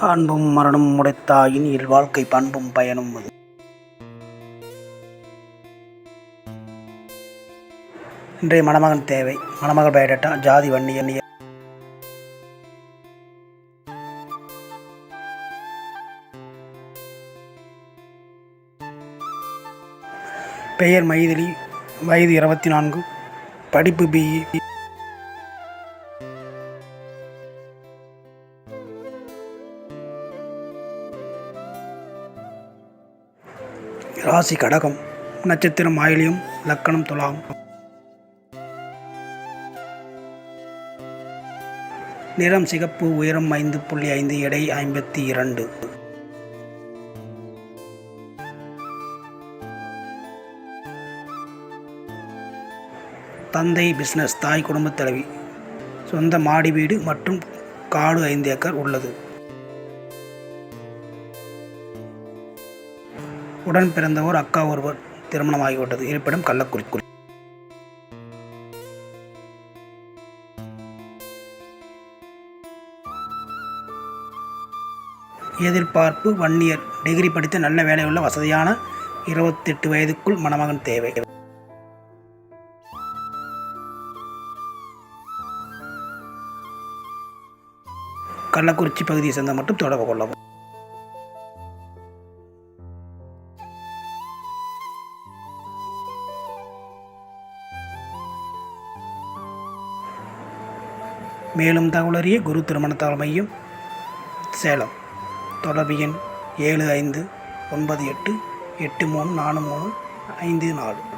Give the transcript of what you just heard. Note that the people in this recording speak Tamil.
அன்பும் மரணம் உடைத்தாயின் இல்வாழ்க்கை பண்பும் பயனும் அது. இன்றைய மணமகன் தேவை. மணமகள் பயோடேட்டா ஜாதி வன்னி எண்ணிய பெயர் மைதிலி வயது இருபத்தி நான்கு படிப்பு பிஇ ராசி கடகம் நட்சத்திரம் ஆயிலியம் லக்கணம் துலாம். நிறம் சிகப்பு உயரம் ஐந்து புள்ளி ஐந்து எடை ஐம்பத்தி இரண்டு. தந்தை பிஸ்னஸ் தாய் குடும்பத் தலைவி. சொந்த மாடி வீடு மற்றும் காடு ஐந்து ஏக்கர் உள்ளது. உடன் பிறந்தவர் அக்கா ஒருவர் திருமணமாகிவிட்டது. இருப்பிடம் கள்ளக்குறிக்குறி எதிர்பார்ப்பு வன்னியர். டிகிரி படித்த நல்ல வேலையுள்ள வசதியான இருபத்தெட்டு வயதுக்குள் மணமகன் தேவை. கள்ளக்குறிச்சி பகுதியை சேர்ந்த மட்டும் தொடர்பு கொள்ளவும். மேலும் தகவலறிய குரு திருமணத்தால் மையம் சேலம். தொடர்பு எண் ஏழு ஐந்து ஒன்பது எட்டு எட்டு மூணு நாலு மூணு ஐந்து நாலு.